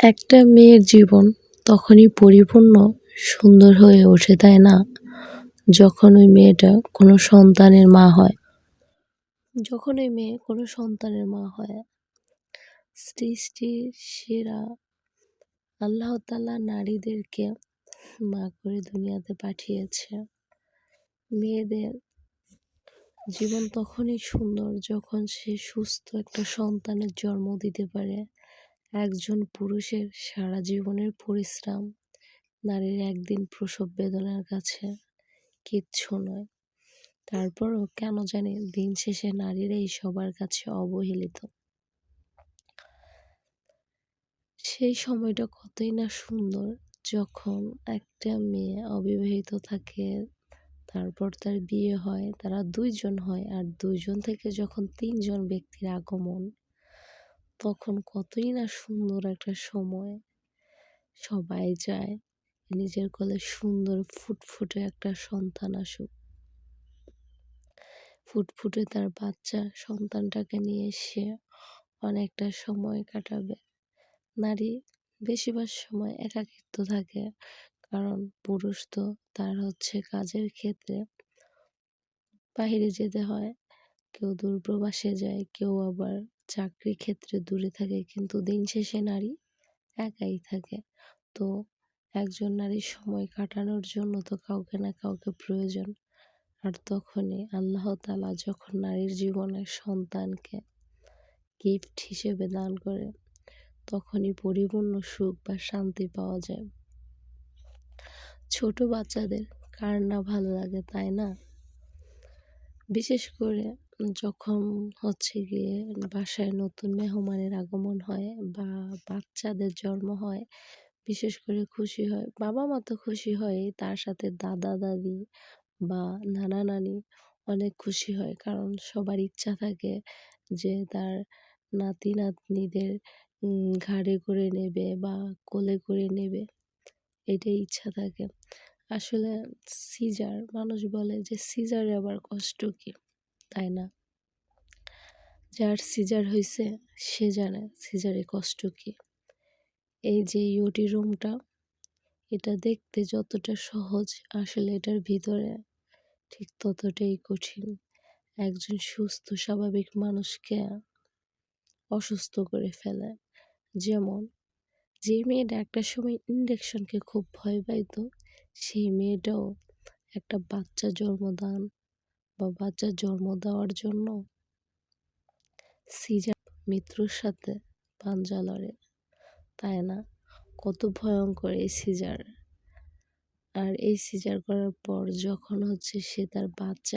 একটা মেয়ের জীবন তখনই পরিপূর্ণ, সুন্দর হয়ে ওঠে, তাই না? যখন ওই মেয়েটা কোনো সন্তানের মা হয়। যখন ওই মেয়ে কোনো সন্তানের মা হয়। সৃষ্টির সেরা আল্লাহ তালা নারীদেরকে মা করে দুনিয়াতে পাঠিয়েছে। মেয়েদের জীবন তখনই সুন্দর যখন সে সুস্থ একটা সন্তানের জন্ম দিতে পারে। একজন পুরুষের সারা জীবনের পরিশ্রম নারীর একদিন প্রসব বেদনার কাছে কিচ্ছু নয়। তারপরও কেন জানি দিন শেষে নারীরাই সবার কাছে অবহেলিত। সেই সময়টা কতই না সুন্দর যখন একটা মেয়ে অবিবাহিত থাকে, তারপর তার বিয়ে হয়, তারা দুইজন হয়, আর দুইজন থেকে যখন তিনজন ব্যক্তির আগমন তখন কতই না সুন্দর একটা সময়। সবাই চায় নিজের কোলে সুন্দর ফুটফুটে একটা সন্তান আসুক। ফুটফুটে তার বাচ্চা সন্তানটাকে নিয়ে সে অনেকটা সময় কাটাবে। নারী বেশিরভাগ সময় একাকিত্ব থাকে, কারণ পুরুষ তো তার হচ্ছে কাজের ক্ষেত্রে বাহিরে যেতে হয়। কেউ দূরপ্রবাসে যায়, কেউ আবার চাকরি ক্ষেত্রে দূরে থাকে কিন্তু দিন শেষে নারী একাই থাকে। তো একজন নারীর সময় কাটানোর জন্য তো কাউকে না কাউকে প্রয়োজন। আর তখনই আল্লাহ তালা যখন নারীর জীবনে সন্তানকে গিফট হিসেবে দান করে, তখনই পরিপূর্ণ সুখ বা শান্তি পাওয়া যায়। ছোট বাচ্চাদের কার না ভালো লাগে তাই না? বিশেষ করে যখন হচ্ছে গিয়ে বাসায় নতুন মেহমানের আগমন হয় বা বাচ্চাদের জন্ম হয়, বিশেষ করে খুশি হয়, বাবা মা তো খুশি হয় তার সাথে দাদা, দাদি বা নানা, নানি অনেক খুশি হয়। কারণ সবার ইচ্ছা থাকে যে তার নাতি, নাতনিদের ঘাড়ে করে নেবে বা কোলে করে নেবে, এটাই ইচ্ছা থাকে। আসলে সিজার, মানুষ বলে যে সিজারে আবার কষ্ট কি? তাই না? যার সিজার হয়েছে সে জানে সিজারে কষ্ট কি। এই যে ইউটি রুমটা এটা দেখতে যতটা সহজ, আসলে এটার ভিতরে ঠিক ততটাই কঠিন। একজন সুস্থ, স্বাভাবিক মানুষকে অসুস্থ করে ফেলে। যেমন যে মেয়েটা একটা সময় ইঞ্জেকশনকে খুব ভয় পাইত, সেই মেয়েটাও একটা বাচ্চা জন্মদান বা বাচ্চা জন্ম দেওয়ার জন্য সিজার মৃত্যুর সাথে পাঞ্জা লড়ে। তাই না? কত ভয়ঙ্কর এই সিজার। আর এই সিজার করার পর যখন হচ্ছে সে তার বাচ্চা